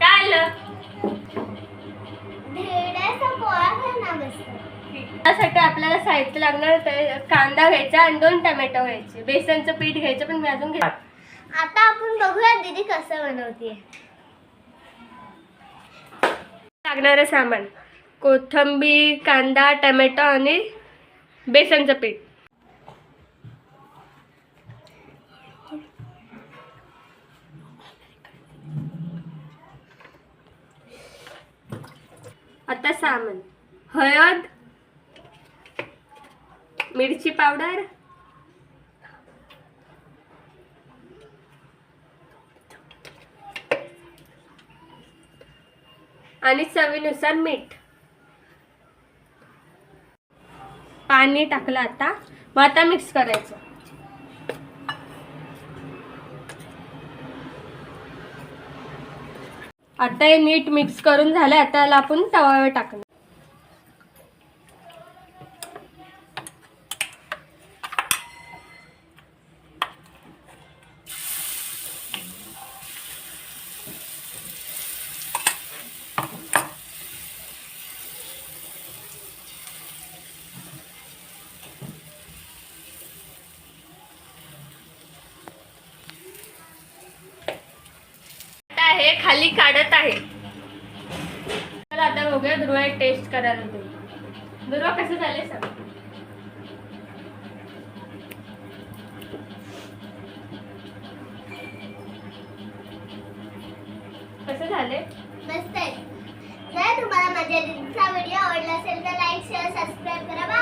काय आलं मस्त त्यासाठी आपल्याला साहित्य लागणार कांदा घ्यायचा आणि दोन टमॅटो घ्यायचे. बेसनचं पीठ घ्यायचं पण मी अजून घे आता आपण बघूया दीदी कसं बनवते लागणारं सामान. कोथिंबीर कांदा टमॅटो आणि बेसनचं पीठ. आता सामान. हळद मिरची पावडर आणि चवीनुसार मीठ. पाणी टाकलं आता. मग आता मिक्स करायचं. आता हे नीट मिक्स करून झालं आता याला आपण तवावर टाकणार. खाली काढत आहे. तर आता बघूया ध्रुवा टेस्ट करायला तुम्ही ध्रुवा कसं झाले सांग. कसं झाले मस्त आहे. जर तुम्हाला माझ्या दीदीचा व्हिडिओ आवडला असेल तर लाईक शेअर सबस्क्राईब करा.